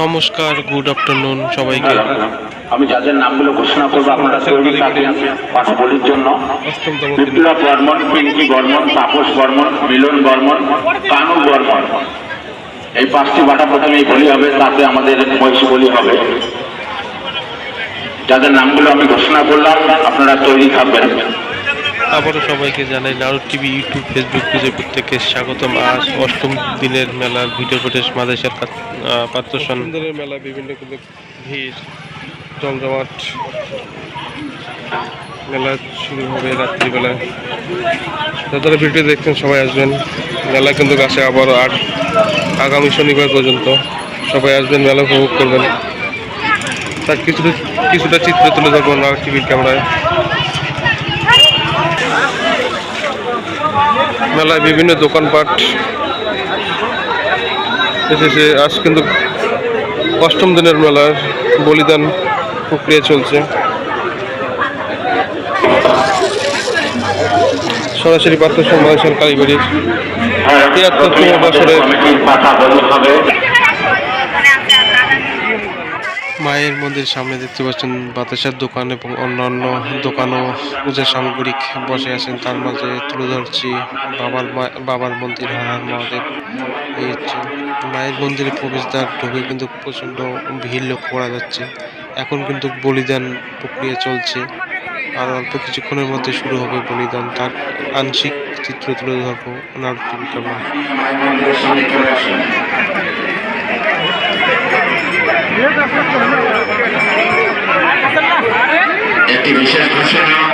নমস্কার good afternoon সবাইকে। আমি যাদের নামগুলো ঘোষণা করব আপনারা তৈরি থাকেন পাঁচ বলির জন্য। বিপ্লব বর্মন পিঙ্কি বর্মন তাপস বর্মন মিলন বর্মন কানু বর্মন। এই পাঁচটি বাটা প্রথমে বলি হবে তাতে আমাদের মহিষী বলি হবে। যাদের নামগুলো আমি ঘোষণা করলাম আপনারা তৈরি থাকবেন। আবারও সবাইকে জানাই নারদ টিভি, ইউটিউব, ফেসবুক পেজে প্রত্যেককে স্বাগতম। আজ অষ্টম দিনের মেলার ভিডিও ফুটেজ মাদেশের পাত্র দিনের মেলা বিভিন্ন ভিড়, জমজমাট। মেলা শুরু হবে রাত্রিবেলা। যারা ভিডিও দেখছেন, সবাই আসবেন। মেলা কিন্তু আসে আবারও আট আগামী শনিবার পর্যন্ত সবাই আসবেন, মেলা উপভোগ করবেন। তার কিছুটা কিছুটা চিত্র তুলে ধরবো নারদ টিভির ক্যামেরায়। মেলায় বিভিন্ন দোকানপাট এসেছে। আজ কিন্তু অষ্টম দিনের মেলার বলিদান প্রক্রিয়া চলছে। সরাসরি পাত্র সমাবেশন বাড়ির তিয়াত্তরতম বছরের কমিটির পাতা বলি হবে মায়ের মন্দির সামনে দেখতে পাচ্ছেন বাতাসের দোকান এবং অন্যান্য দোকানও পূজা সামগ্রিক বসে আছেন। তার মাঝে তুলে ধরছি বাবার বাবার মন্দির হারার মহাদেব। এই মায়ের মন্দিরে প্রবেশদ্বার, ঢুকে কিন্তু প্রচণ্ড ভিড় লক্ষ্য করা যাচ্ছে। এখন কিন্তু বলিদান প্রক্রিয়া চলছে। আর অল্প কিছুক্ষণের মধ্যে শুরু হবে বলিদান। তার আংশিক চিত্র তুলে ধরবো, ওনার টিভি ক্যামেরা একটি বিশেষ ঘোষণা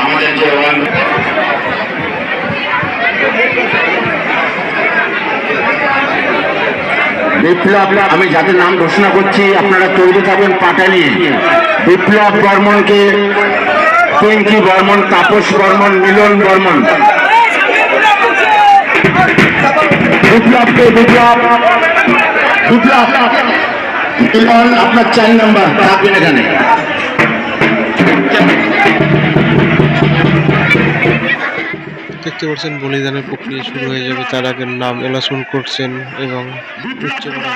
আমাদের যে ওয়ান- বিপ্লব, আমি যাদের নাম ঘোষণা করছি, আপনারা তৈরি থাকবেন পাটা নিয়ে। বিপ্লব বর্মনকে পিঙ্কি বর্মন, তাপস বর্মন, মিলন বর্মন। বিপ্লবকে বিপ্লব বিপ্লব। মিলন, আপনার চার নাম্বার, থাকবেন এখানে। দেখতে পাচ্ছেন বলিদানের প্রক্রিয়া শুরু হয়ে যাবে। তার আগে নাম এলাসন করছেন এবং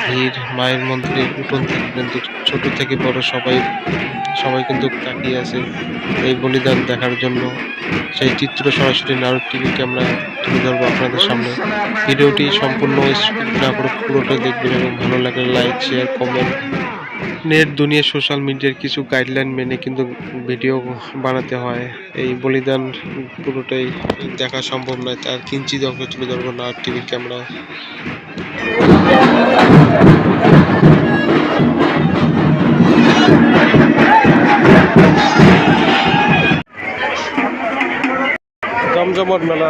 ভিড়, মায়ের মন্দিরে উঠোন থেকে কিন্তু ছোট থেকে বড় সবাই সবাই কিন্তু তাকিয়ে আছে এই বলিদান দেখার জন্য। সেই চিত্র সরাসরি নারদ টিভি ক্যামেরা তুলে ধরবো আপনাদের সামনে। ভিডিওটি সম্পূর্ণ না করে পুরোটাই দেখবেন এবং ভালো লাগলে লাইক, শেয়ার, কমেন্ট নেট দুনিয়া সোশ্যাল মিডিয়ার কিছু গাইডলাইন মেনে কিন্তু ভিডিও বানাতে হয়। এই বলিদান পুরোটাই দেখা সম্ভব নয়, তার কিঞ্চিত অংশ তুলে ধরবো না টিভির ক্যামেরায় জমজমট মেলা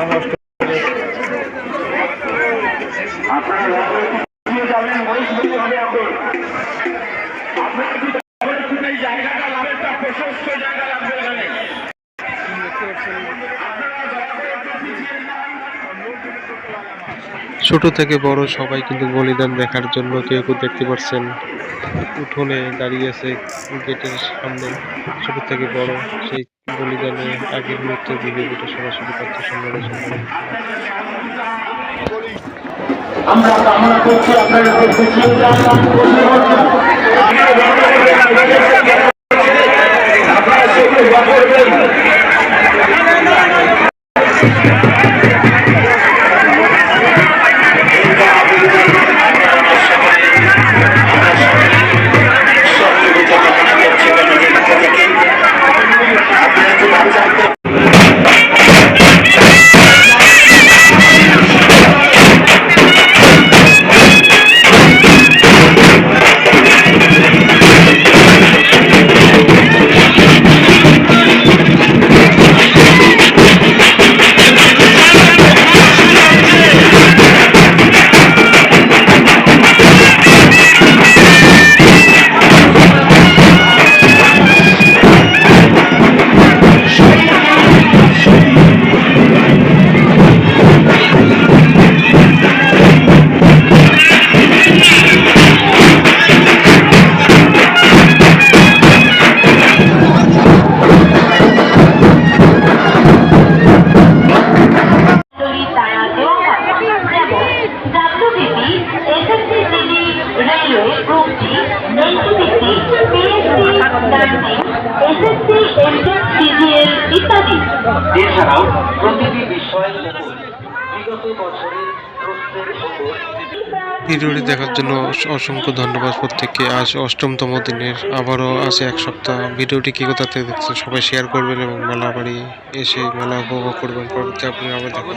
ছোট থেকে বড় সবাই কিন্তু বলিদান দেখার জন্য কেউ কেউ দেখতে পাচ্ছেন উঠোনে দাঁড়িয়ে আছে গেটের সামনে। ছোট থেকে বড় সেই বলিদানে আগের মুহূর্তে ভিডিওটা সরাসরি পাচ্ছ সম্মেলন আমরা কামনা করছি আপনারা group D NTPC nursing SSC entrance CGL ইত্যাদি এছাড়াও প্রতিটি বিষয় বিগত বছরের ভিডিওটি দেখার জন্য অসংখ্য ধন্যবাদ প্রত্যেককে। আজ অষ্টমতম দিনের আবারও আছে এক সপ্তাহ। ভিডিওটি কী কোথা থেকে দেখছেন সবাই শেয়ার করবেন এবং মেলা বাড়ি এসে মেলা উপভোগ করবেন। পরবর্তী আপনি আবার দেখবেন